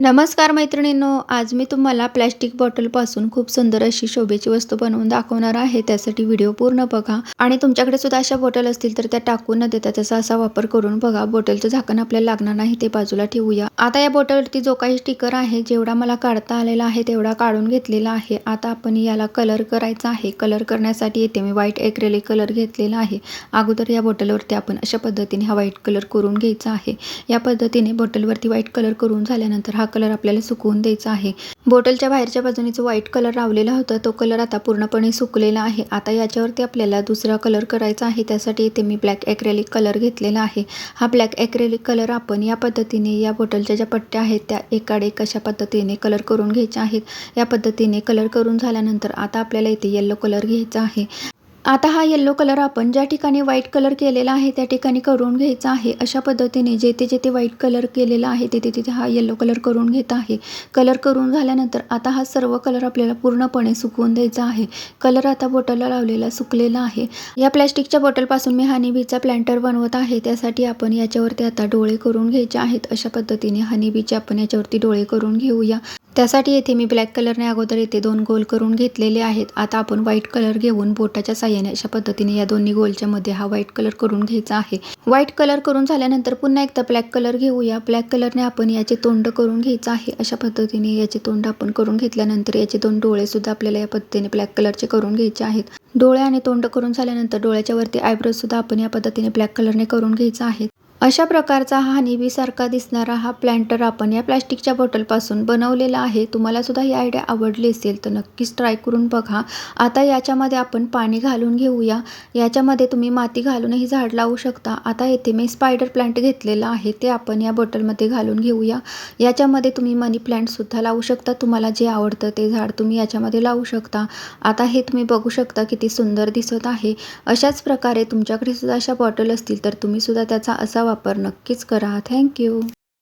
नमस्कार मैत्रिणींनो आज मी तुम्हाला प्लॅस्टिक बॉटलपासून खूप सुंदर अशी शोभेची वस्तू बनवून दाखवणार आहे. त्यासाठी व्हिडिओ पूर्ण बघा. आणि तुमच्याकडे सुद्धा अशा बॉटल असतील तर त्या टाकून न देता त्याचा असा वापर करून बघा. बॉटलचं झाकण आपल्याला लागणार नाही ते बाजूला ठेवूया. आता या बॉटलवरती जो काही स्टिकर आहे जेवढा मला काढता आलेला आहे तेवढा काढून घेतलेला आहे. आता आपण याला कलर करायचा आहे. कलर करण्यासाठी येते मी व्हाईट एक्रेलिक कलर घेतलेला आहे. अगोदर या बॉटलवरती आपण अशा पद्धतीने हा व्हाईट कलर करून घ्यायचा आहे. या पद्धतीने बॉटलवरती व्हाईट कलर करून झाल्यानंतर हा कलर आपल्याला सुकवून द्यायचा आहे. बॉटलच्या बाहेरच्या बाजूने जो व्हाईट कलर लावलेला होता तो कलर आता पूर्णपणे सुकलेला आहे. आता याच्यावरती आपल्याला दुसरा कलर करायचा आहे. त्यासाठी इथे मी ब्लॅक ॲक्रेलिक कलर घेतलेला आहे. हा ब्लॅक ॲक्रेलिक कलर आपण या पद्धतीने या बॉटलच्या ज्या पट्ट्या आहेत त्या एकाडे कशा पद्धतीने कलर करून घ्यायच्या आहेत. या पद्धतीने कलर करून झाल्यानंतर आता आपल्याला इथे येल्लो कलर घ्यायचा आहे. आता हा येल्लो कलर आपण ज्या ठिकाणी व्हाईट कलर केलेला आहे त्या ठिकाणी करून घ्यायचा आहे. अशा पद्धतीने जेथे जेथे व्हाईट कलर केलेला आहे तेथे तिथे हा येल्लो कलर करून घेत आहे. कलर करून झाल्यानंतर आता हा सर्व कलर आपल्याला पूर्णपणे सुकवून द्यायचा आहे. कलर आता बॉटलला लावलेला सुकलेला आहे. या प्लॅस्टिकच्या बॉटलपासून मी हनीबीचा प्लॅन्टर बनवत आहे. त्यासाठी आपण याच्यावरती आता डोळे करून घ्यायचे आहेत. अशा पद्धतीने हनीबीचे आपण याच्यावरती डोळे करून घेऊया. त्यासाठी येथे मी ब्लॅक कलरने अगोदर येथे दोन गोल करून घेतलेले आहेत. आता आपण व्हाईट कलर घेऊन बोटाच्या साह्याने अशा पद्धतीने या दोन्ही गोलच्या मध्ये हा व्हाईट कलर करून घ्यायचा आहे. व्हाईट कलर करून झाल्यानंतर पुन्हा एकदा ब्लॅक कलर घेऊया. ब्लॅक कलरने आपण याचे तोंड करून घ्यायचं आहे. अशा पद्धतीने याचे तोंड आपण करून घेतल्यानंतर याचे दोन डोळे सुद्धा आपल्याला या पद्धतीने ब्लॅक कलरचे करून घ्यायचे आहेत. डोळे आणि तोंड करून झाल्यानंतर डोळ्याच्या वरती आयब्रोज सुद्धा आपण या पद्धतीने ब्लॅक कलरने करून घ्यायचा आहे. अशा प्रकारचा हा निबीसारखा दिसणारा हा प्लॅन्टर आपण या प्लॅस्टिकच्या बॉटलपासून बनवलेला आहे. तुम्हाला सुद्धा ही आयडिया आवडली असेल तर नक्कीच ट्राय करून बघा. आता याच्यामध्ये आपण पाणी घालून घेऊया. याच्यामध्ये तुम्ही माती घालूनही झाड लावू शकता. आता येथे मी स्पायडर प्लांट घेतलेला आहे. ते आपण या बॉटलमध्ये घालून घेऊया. याच्यामध्ये तुम्ही मनी प्लांटसुद्धा लावू शकता. तुम्हाला जे आवडतं ते झाड तुम्ही याच्यामध्ये लावू शकता. आता हे तुम्ही बघू शकता किती सुंदर दिसत आहे. अशाच प्रकारे तुमच्याकडे सुद्धा अशा बॉटल असतील तर तुम्ही सुद्धा त्याचा असा वापर नक्कीच करा. थँक्यू